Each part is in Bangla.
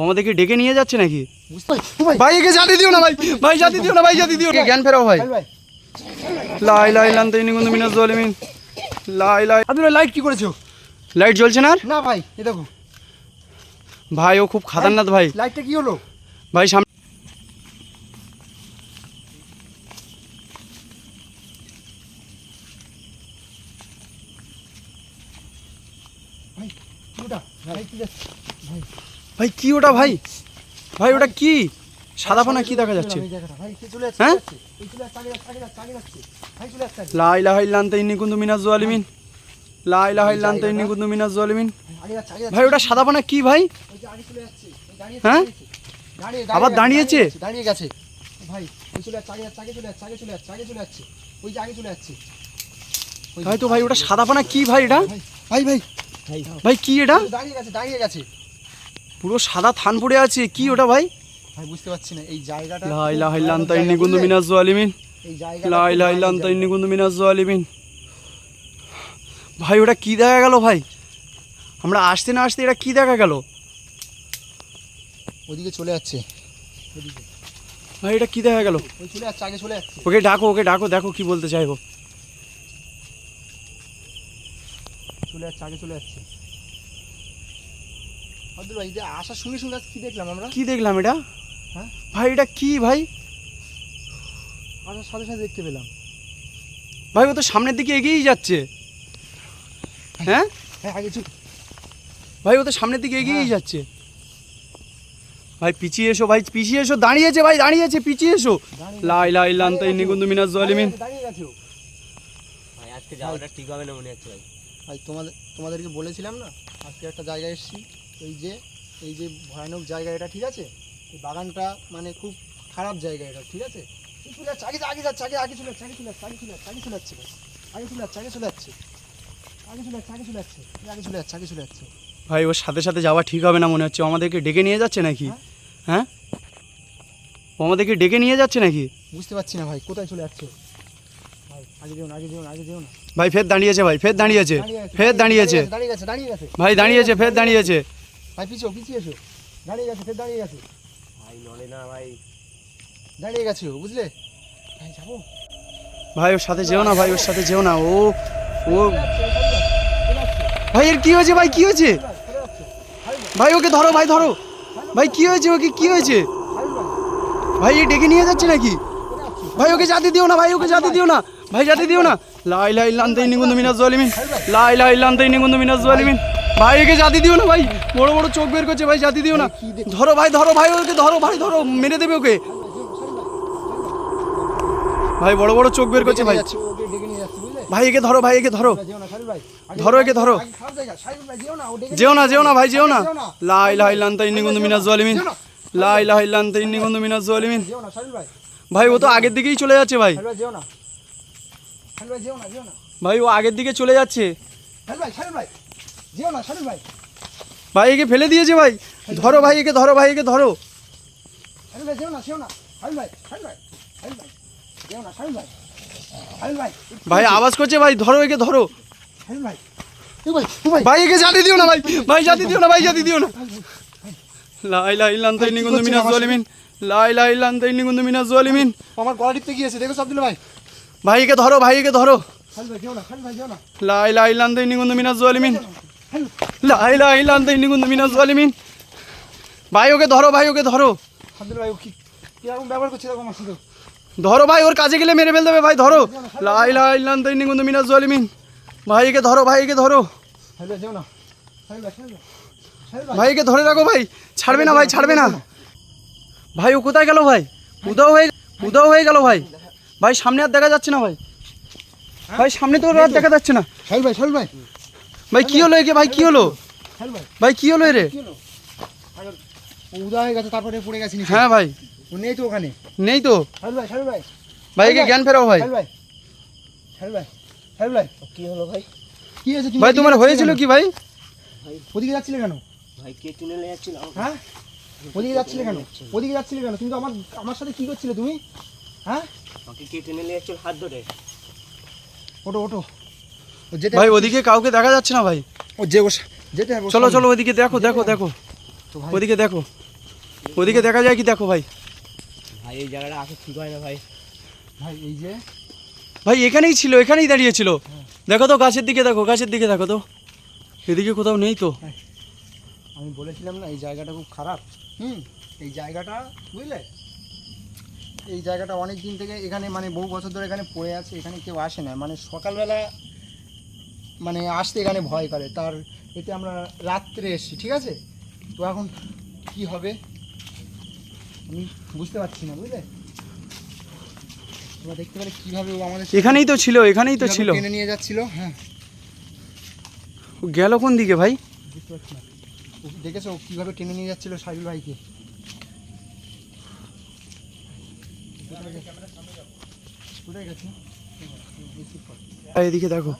ও আমাদেরকে ডেকে নিয়ে যাচ্ছে নাকি? ভাই। একে জাতি দিও না ভাই। ভাই জাতি দিও না ভাই জাতি দিও না। জ্ঞান ফেরাও ভাই? লাই লাই লান্তে নিগুন্দ মিনাজ জালিমিন লাই লাই। আব্দুল লাইট কি করেছ? লাইট জ্বলছে না না ভাই এ দেখো। ভাই ও খুব খাতারনাক ভাই। লাইটটা কি হলো? ভাই সামনে ভাই ওটা ভাই কি ভাই। ভাই কি ওটা ভাই? ভাই ওটা কি? সাদা পোনা কি দেখা যাচ্ছে? হ্যাঁ? ভাই ওটা সাদা পোনা কি ভাই হ্যাঁ আবার দাঁড়িয়েছে দাঁড়িয়ে গেছে ভাই ওই চলে যাচ্ছে আগে চলে যাচ্ছে আগে চলে যাচ্ছে আগে চলে যাচ্ছে ওই ভাই তো ভাই ওটা সাদা পানা কি ভাই এটা? ভাই ভাই। ভাই কি এটা? দাঁড়িয়ে গেছে দাঁড়িয়ে গেছে। পুরো সাদা থান পড়ে আছে। কি ওটা ভাই? ভাই বুঝতে পারছি না এই জায়গাটা লা ইলাহা ইল্লা আনতা ইন্নী কুনতু মিনাজ জালিমিন এই জায়গাটা লা ইলাহা ইল্লা ভালো আনতা জায়গা। মিনাজ জালিমিন ভাই ওটা কি দেখা গেল ভাই? আমরা আসতে না আসতে এটা কি দেখা গেল? ওদিকে চলে যাচ্ছে। ওদিকে। ভাই এটা কি দেখা গেল? ওই চলে যাচ্ছে আগে চলে যাচ্ছে। ওকে ডাকো ওকে ডাকো দেখো কি বলতে চাইব। চলে যাচ্ছে আগে চলে যাচ্ছে। আব্দুল ভাই যে আসার সঙ্গে সঙ্গে কি দেখলাম আমরা? কি দেখলাম এটা? হ্যাঁ? ভাই এটা কি ভাই? আসার সাথে সাথে দেখতে পেলাম। ভাই ও তো সামনের দিকে এগিয়েই যাচ্ছে। হ্যাঁ। হ্যাঁ? আগে চল ভাই ও তো সামনের দিকে এগিয়েই হ্যাঁ। যাচ্ছে। ভাই পিছিয়ে এসো ভাই পিছিয়ে এসো দাঁড়িয়েছে ভাই দাঁড়িয়েছে পিছিয়ে এসো। দাঁড়িয়ে লা ইলাহা ইল্লা আনতা ইন্নী মিনাজ জালিমিন। দাঁড়িয়ে গেছে ভাই আজকে যাওয়াটা ঠিক হবে না মনে হচ্ছে ভাই। ভাই তোমাদের তোমাদেরকে বলেছিলাম না আজকে একটা জায়গায় এসেছি। এই যে এই যে ভয়ানক জায়গা এটা ঠিক আছে? এই বাগানটা মানে খুব খারাপ জায়গা এটা ঠিক আছে? চলে যাচ্ছে আগে আগে যাচ্ছে আগে আগে চলে যাচ্ছে আগে চলে যাচ্ছে আগে চলে যাচ্ছে আগে চলে যাচ্ছে আগে চলে যাচ্ছে আগে চলে যাচ্ছে আগে চলে যাচ্ছে আগে চলে যাচ্ছে আগে চলে যাচ্ছে আগে চলে যাচ্ছে। ভাই ওর সাথে সাথে যাওয়া ঠিক হবে না মনে হচ্ছে। আমাদেরকে ডেকে নিয়ে যাচ্ছে নাকি? হ্যাঁ? ও আমাদেরকে ডেকে নিয়ে যাচ্ছে নাকি? বুঝতে পারছি না ভাই কোথায় চলে যাচ্ছে? ভাই ফের দাঁড়িয়েছে ভাই ফের দাঁড়িয়েছে ফের দাঁড়িয়েছে। ভাই দাঁড়িয়েছে ফের দাঁড়িয়েছে। ভাই পিছিয়ে পিছিয়ে এসো। দাঁড়িয়ে গেছে ফের দাঁড়িয়ে গেছে। ভাই নড়ে না ভাই। দাঁড়িয়ে গেছে ও বুঝলে? ভাই যাব? ভাই ওর সাথে যেও না ভাই ওর সাথে যেও না ও ও। ভাই এর কি হয়েছে ভাই কি হয়েছে। ভাই ওকে ধরো ভাই ধরো। ভাই কি হয়েছে ওকে কি হয়েছে? ভাই এ ডেকে নিয়ে যাচ্ছে নাকি? ভাই ওকে জাতি দিও না ভাই ওকে জাতি দিও না। ভাই জাতি দিও না। লাই লাই লান্তে নিগুন্দ মিনাজ জালিমিন লাই লাই লান্তে নিগুন্দ মিনাজ জালিমিন ভাই একে জাতি দিও না ভাই। বড় বড় চোখ বের করছে ভাই জাতি দিও না। ধরো ভাই ধরো ভাই ওকে ধরো ভাই ধরো মেরে দেবে ওকে। ভাই বড় বড় চোখ বের করছে ভাই? ভাই একে ধরো ভাই একে ধরো। ধরো একে ধরো। যেও না, ও যেও না ভাই যেও না। লাই লাই লান্তে নিগুন্দ মিনাজ জালিমিন। লাই লাই লান্তে নিগুন্দ মিনাজ জালিমিন। যেও না, ভাই। ও তো আগের দিকেই চলে যাচ্ছে ভাই। ভাই ও আগের দিকে চলে যাচ্ছে। ভাই, ভাই, যেও না, শাহিল ভাই। ভাই একে ফেলে দিয়েছে ভাই ধরো ভাই একে ধরো ভাই একে ধরো ভাই, যেও না, যেও না। শাহিল ভাই, শাহিল ভাই, শাহিল ভাই, যেও না, শাহিল ভাই। শাহিল ভাই, ভাই আওয়াজ করছে ভাই ধরো একে ধরো ভাই। ভাই, একে জাতি দিও না ভাই ভাই জাতি দিও না ভাই জাতি দিও না লাই লাই লান্তাই নিগুন্দ মিনাজ জালিমিন লাই লাই লান্তাই নিগুন্দ মিনাজ জালিমিন আমার গলা টিপতে গিয়েছে দেখো সব দিলে ভাই ভাই একে ধরো ভাই একে ধরো লাই লাই লান্তাই নিগুন্দ মিনাজ জালিমিন জালিমিন ভাই ওকে ধরো ভাই ওকে ধরো আব্দুল ভাই ও কি কীরকম ব্যবহার করছে দেখো আমার সাথে? ধরো ভাই ওর কাজে গেলে মেরে ফেল দেবে ভাই ধরো। লাই মিনাজ জালিমিন ভাই একে ধরো ভাই একে ধরো ভাই যেও না ভাই ভাই ভাই। ভাইকে ধরে রাখো ভাই। ছাড়বে না ভাই ছাড়বে না। ভাই ও কোথায় গেল ভাই? উদাও হয়ে উদাও হয়ে গেল ভাই। ভাই সামনে আর দেখা যাচ্ছে না ভাই। ভাই সামনে তো আর দেখা যাচ্ছে না। শাহিল ভাই ভাই। ভাই কি হলো একে? ভাই কি হলো? ভাই। ভাই কি হলো রে কি হলো? উদা হয়ে গেছে তারপরে পড়ে গেছে নিচে। হ্যাঁ ভাই। ও নেই তো ওখানে। নেই তো? ভাই শাহিল ভাই। ভাই একে জ্ঞান ফেরাও ভাই। ভাই। শাহিল ভাই। শাহিল ভাই। কি হলো ভাই? কি হয়েছে? ভাই তোমার হয়েছিল কি ভাই? ওদিকে যাচ্ছিলে কেন? ভাই কে টেনে নিয়ে যাচ্ছিল হ্যাঁ? ওদিকে যাচ্ছিলে কেন? ওদিকে যাচ্ছিলে কেন? তুমি তো আমার আমার সাথে কি করছিলে তুমি? হ্যাঁ? আমাকে কে টেনে নিয়ে যাচ্ছিল? হাত ধরে। ওটো ওটো যেতে ভাই ওদিকে কাউকে দেখা যাচ্ছে না ভাই। ও যে যেতে হবে চলো চলো ওদিকে দেখো দেখো দেখো। তো ওদিকে দেখো। ওদিকে দেখা যায় কি দেখো ভাই। ভাই এই জায়গাটা আসা ঠিক হয় না ভাই। ভাই এই যে ভাই এখানেই ছিল এখানেই দাঁড়িয়ে ছিল। দেখো তো গাছের দিকে দেখো গাছের দিকে দেখো তো। এদিকে কোথাও নেই তো। আমি বলেছিলাম না এই জায়গাটা খুব খারাপ। হুম এই জায়গাটা বুঝলে? এই জায়গাটা অনেক দিন থেকে এখানে মানে বহু বছর ধরে এখানে পড়ে আছে এখানে কেউ আসে না। মানে সকালবেলা মানে আসতে এখানে ভয় করে। তার এতে আমরা রাত্রে এসেছি ঠিক আছে? তো এখন কি হবে? আমি বুঝতে পারছি না বুঝলে? তোমরা দেখতে পেলে কীভাবে ও আমাদের এখানেই তো ছিল এখানেই তো ছিল। টেনে নিয়ে যাচ্ছিল হ্যাঁ। ও গেল কোন দিকে ভাই? বুঝতে পারছি না। ও দেখেছ কীভাবে টেনে নিয়ে যাচ্ছিল সাইদুল ভাইকে? ভাই, এদিকে দেখো।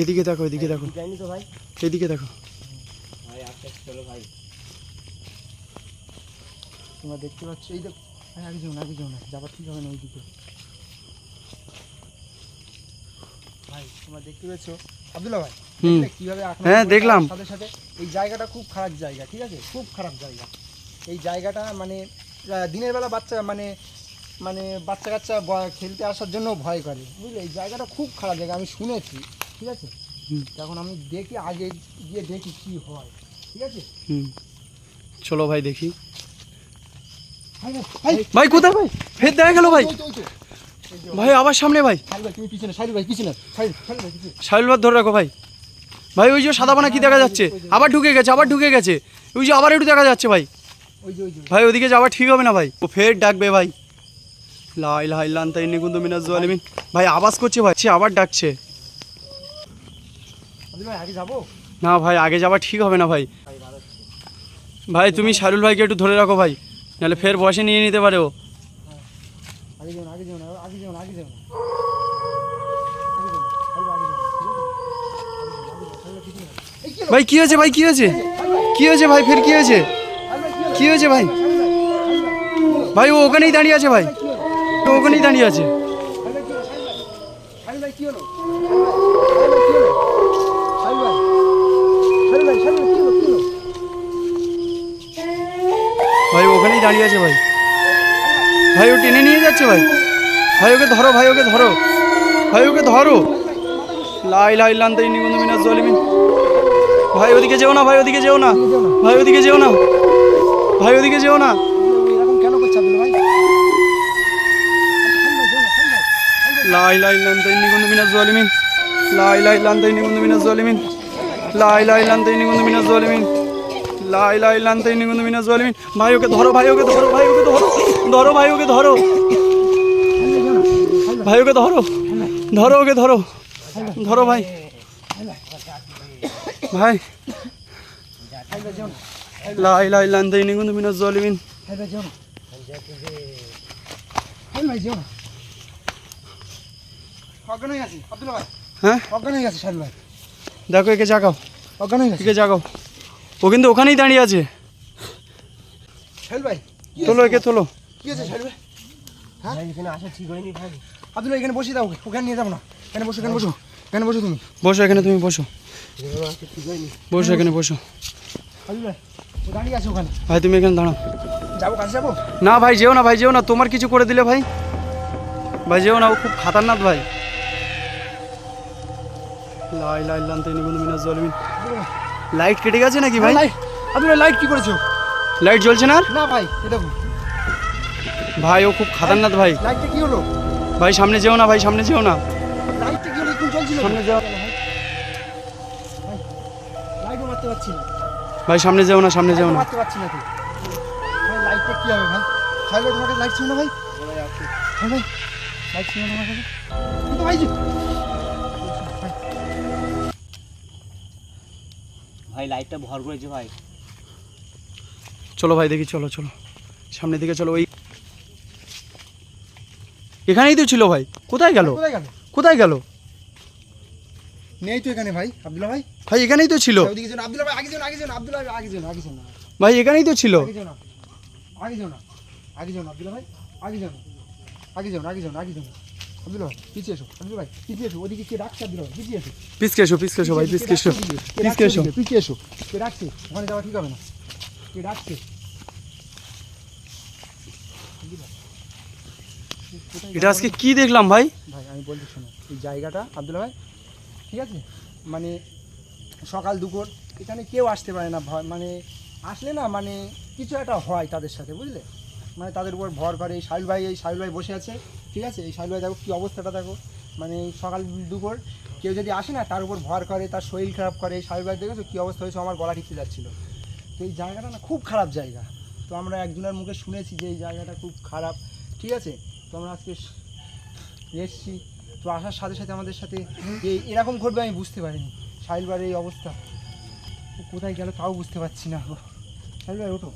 এদিকে দেখো এদিকে দেখো। জানি তো ভাই। এদিকে দেখো। ভাই আস্তে আস্তে চলো ভাই। তোমরা দেখতে পাচ্ছ এই দেখ ভাই আগে যেও না আগে যেও না যাবার ঠিক হবে না ওইদিকে। ভাই তোমরা দেখতে পেয়েছ? আব্দুল্লাহ ভাই কীভাবে হ্যাঁ, দেখলাম। সাথে সাথে এই জায়গাটা খুব খারাপ জায়গা ঠিক আছে? খুব খারাপ জায়গা। এই জায়গাটা মানে দিনের বেলা বাচ্চা মানে মানে বাচ্চা কাচ্চা খেলতে আসার জন্য ভয় করে। বুঝলে? এই জায়গাটা খুব খারাপ জায়গা আমি শুনেছি। ঠিক আছে। তখন আমি দেখি আগে গিয়ে দেখি কি হয়। ঠিক আছে? হুম। চলো ভাই দেখি। ভাই কোথায় ভাই? ফের দেখা গেল ভাই। ভাই আবার সামনে ভাই। সাইড ভাই ধরে রাখো ভাই। ভাই ওই যে সাদা বানা কি দেখা যাচ্ছে? আবার ঢুকে গেছে আবার ঢুকে গেছে। ওই যে আবার একটু দেখা যাচ্ছে ভাই। ভাই ওদিকে যাওয়া ঠিক হবে না ভাই। ও ফের ডাকবে ভাই। লাই লাই লান তাই নিকুন্দ মিনাজ ভাই আওয়াজ করছে ভাই। সে আবার ডাকছে আব্দুল ভাই আগে যাব না ভাই আগে যাওয়া ঠিক হবে না ভাই। ভাই তুমি শারুল ভাইকে একটু ধরে রাখো ভাই নাহলে ফের বসে নিয়ে নিতে পারে ও। ভাই কি হয়েছে ভাই কি হয়েছে? কি হয়েছে ভাই ফের কি হয়েছে? কি হয়েছে ভাই? ভাই, ও ওখানেই দাঁড়িয়ে আছে ভাই। ওখানেই দাঁড়িয়ে আছে। ভাই কি হলো? ওখানেই দাঁড়িয়ে আছে ভাই। ভাই ও টেনে নিয়ে যাচ্ছে ভাই। ভাই ওকে ধরো ভাই ওকে ধরো। ভাই ওকে ধরো। লাই লাই লান তাই নিকুন্দ মিনাজ জলিমিন ভাই ওদিকে যেও না ভাই ওদিকে যেও না। ভাই ওদিকে যেও না। ভাই ওদিকে যেও না। লাই লাই লান তাই নিকুন্দ মিনাজ জলিমিন লাই লাই লান তাই নিকুন্দ মিনাজ জলিমিন লাই লাই লান তাই নিকুন্দ মিনাজ জলিমিন ভাই ওকে ধরো ভাই ওকে ধরো ভাই ওকে ধরো ধরো ভাই ওকে ধরো ভাই ওকে ধরো ধরো ওকে ধরো ধরো ভাই। ভাই। লাই লাই মিনাজ জলিমিন হয়ে। দেখো একে জাগাও। একে জাগাও। ও কিন্তু ওখানেই দাঁড়িয়ে আছে। ভাই তোলো একে তোলো। কি ভাই? হ্যাঁ? এখানে আসা ঠিক হয়নি ভাই আব্দুল্লাহ এখানে বসিয়ে দাও ওকে। ওখানে নিয়ে যাব না। এখানে বসো এখানে বসো। এখানে বসো তুমি। বসো এখানে তুমি বসো। বসো এখানে বসো। ভাই তুমি এখানে দাঁড়াও। যাব কাছে যাব? না ভাই যেও না ভাই যেও না। তোমার কিছু করে দিলে ভাই। ভাই যেও না ও খুব খাতারনাক ভাই। লাই লাই লান তাই নিকুন্দ মিনাজ জলিমিন লাইট কেটে গেছে নাকি ভাই? লাইট আব্দুল্লাহ লাইট কি করেছ? লাইট জ্বলছে না আর? না ভাই এ দেখো ভাই ও খুব খাতারনাক ভাই। লাইটটা কি হলো? ভাই সামনে যেও না ভাই সামনে যেও না। লাইটটা কি হলো? চলছিল সামনে যাও। লাইটও মারতে পারছি না। ভাই সামনে যেও না সামনে যেও না। মারতে পারছি না তো। ভাই লাইটটা কি হবে ভাই? তোমার কাছে লাইট ছিল না ভাই হ্যাঁ ভাই লাইট ছিল না আমার কাছে ভাই যে- ভাই, ভাই লাইটটা ভর করেছে ভাই। চলো ভাই দেখি চলো চলো। সামনের দিকে চলো ওই এখানেই তো ছিল ভাই। কোথায় গেল? কোথায় গেল? কোথায় গেল? নেই তো এখানে ভাই আব্দুল্লাহ ভাই। ভাই এখানেই তো ছিল। ওদিকে যান আব্দুল্লাহ ভাই আগে যান আগে যান আব্দুল্লাহ ভাই আগে যান আগে যান। ভাই এখানেই তো ছিল। আগে যান আগে যান আগে যান আব্দুল্লাহ ভাই আগে যান আগে যান আগে যান আগে যান। এসো। ভাই ওদিকে ভাই এসো এসো ওখানে যাওয়া ঠিক হবে না। এটা আজকে কি দেখলাম ভাই? ভাই আমি বলছি শোনো এই জায়গাটা আব্দুল ভাই ঠিক আছে? মানে সকাল দুপুর এখানে কেউ আসতে পারে না মানে আসলে না মানে কিছু একটা হয় তাদের সাথে বুঝলে? মানে তাদের উপর ভর করে এই সাহিল ভাই এই সাহিল ভাই বসে আছে ঠিক আছে? এই সাহিল ভাই দেখো কী অবস্থাটা দেখো। মানে সকাল দুপুর কেউ যদি আসে না তার উপর ভর করে তার শরীর খারাপ করে এই সাহিল ভাই দেখেছ কী অবস্থা হয়েছে? আমার গলা টিপতে যাচ্ছিল। তো এই জায়গাটা না খুব খারাপ জায়গা। তো আমরা একজনের মুখে শুনেছি যে এই জায়গাটা খুব খারাপ। ঠিক আছে? তো আমরা আজকে এসছি। তো আসার সাথে সাথে আমাদের সাথে এই এরকম ঘটবে আমি বুঝতে পারিনি। সাহিল এই অবস্থা। কোথায় গেল তাও বুঝতে পারছি না সাহিল ওঠো।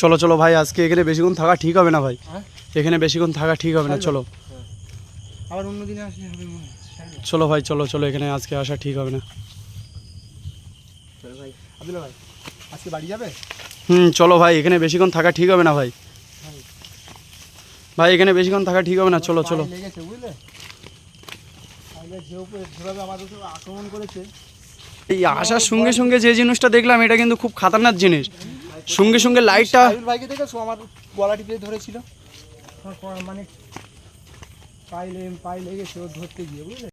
চলো চলো ভাই আজকে এখানে বেশিক্ষণ থাকা ঠিক হবে না ভাই। হ্যাঁ? এখানে বেশিক্ষণ থাকা ঠিক হবে না চলো। আবার অন্য দিনে আসলে হবে। চলো ভাই চলো চলো এখানে আজকে আসা ঠিক হবে না। চলো ভাই। ভাই আজকে বাড়ি যাবে? হুম চলো ভাই এখানে বেশিক্ষণ থাকা ঠিক হবে না ভাই। ভাই। এখানে বেশিক্ষণ থাকা ঠিক হবে না চলো চলো। এই আসার সঙ্গে সঙ্গে যে জিনিসটা দেখলাম এটা কিন্তু খুব খাতারনাক জিনিস। সঙ্গে সঙ্গে লাইটটা ভাইকে দেখেছ? আমার গলা টিপে ধরেছিল। মানে পাইলে পাই লেগেছে ও ধরতে গিয়ে বুঝলে?